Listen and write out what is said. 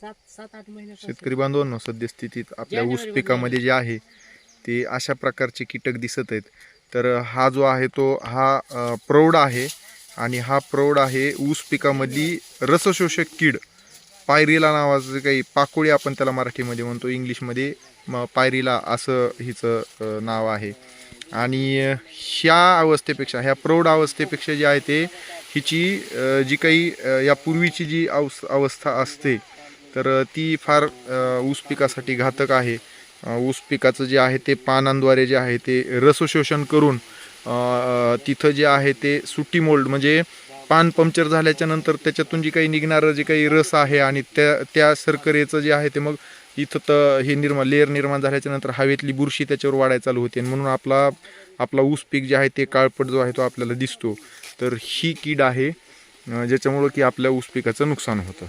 सात सात आठ महिन्यात शेतकरी बांधवांनो सद्यस्थितीत आपल्या ऊस पिकामध्ये जे आहे ते अशा प्रकारचे कीटक दिसत आहेत. तर हा जो आहे तो हा अ, प्रौढ आहे आणि हा प्रौढ आहे ऊस पिकामधली रसशोषक कीड. पायरीला नावाचं काही पाकोळी आपण त्याला मराठीमध्ये म्हणतो इंग्लिशमध्ये म- पायरीला असं हिचं अ, नाव आहे. आणि अ, ह्या अवस्थेपेक्षा ह्या प्रौढ अवस्थेपेक्षा जे आहे ते हिची अ, जी काही अ, यापूर्वीची जी अवस अवस्था असते तर ती फार ऊस पिकासाठी घातक आहे. ऊस पिकाचं जे आहे ते पानांद्वारे जे आहे ते रसशोषण करून तिथं जे आहे ते सुट्टी मोल्ड म्हणजे पान पंक्चर झाल्याच्यानंतर त्याच्यातून जी काही निघणारं जे काही रस आहे आणि त्या त्या सरकरेचं जे आहे ते मग इथं तर हे निर्माण लेअर निर्माण झाल्याच्यानंतर हवेतली बुरशी त्याच्यावर वाढायला चालू होते. म्हणून आपला आपला ऊस पीक जे आहे ते काळपट जो आहे तो आपल्याला दिसतो. तर ही कीड आहे ज्याच्यामुळं की आपल्या ऊस पिकाचं नुकसान होतं.